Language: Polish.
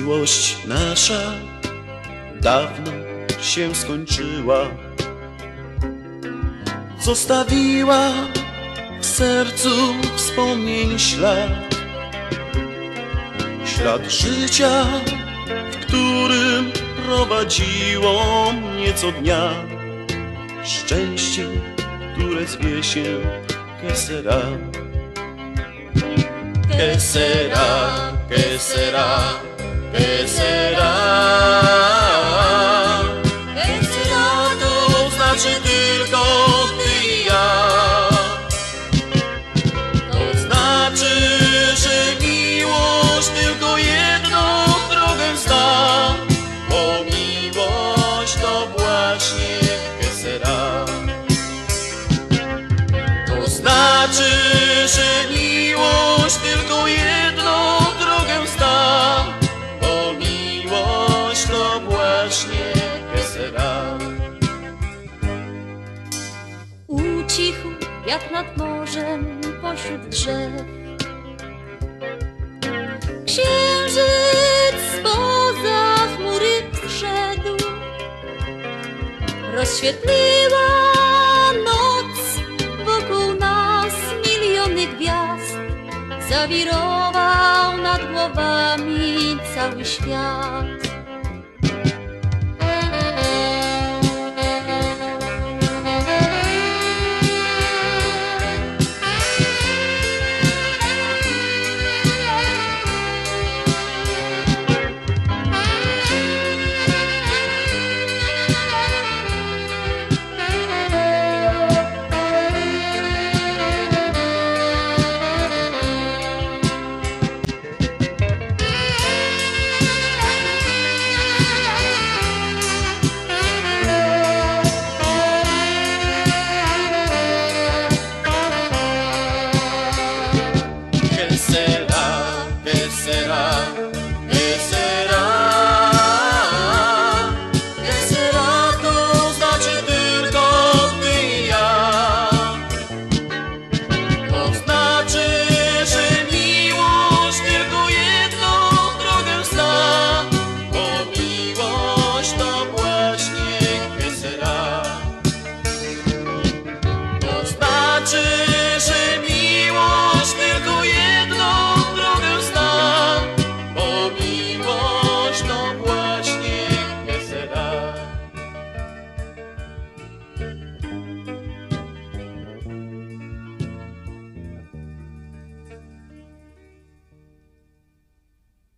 Miłość nasza dawno się skończyła. Zostawiła w sercu wspomnień ślad. Ślad życia, w którym prowadziło mnie co dnia. Szczęście, które zwie się Kesera. Que será, Esse jak nad morzem pośród drzew. Księżyc spoza chmury wszedł. Rozświetliła noc wokół nas miliony gwiazd. Zawirował nad głowami cały świat.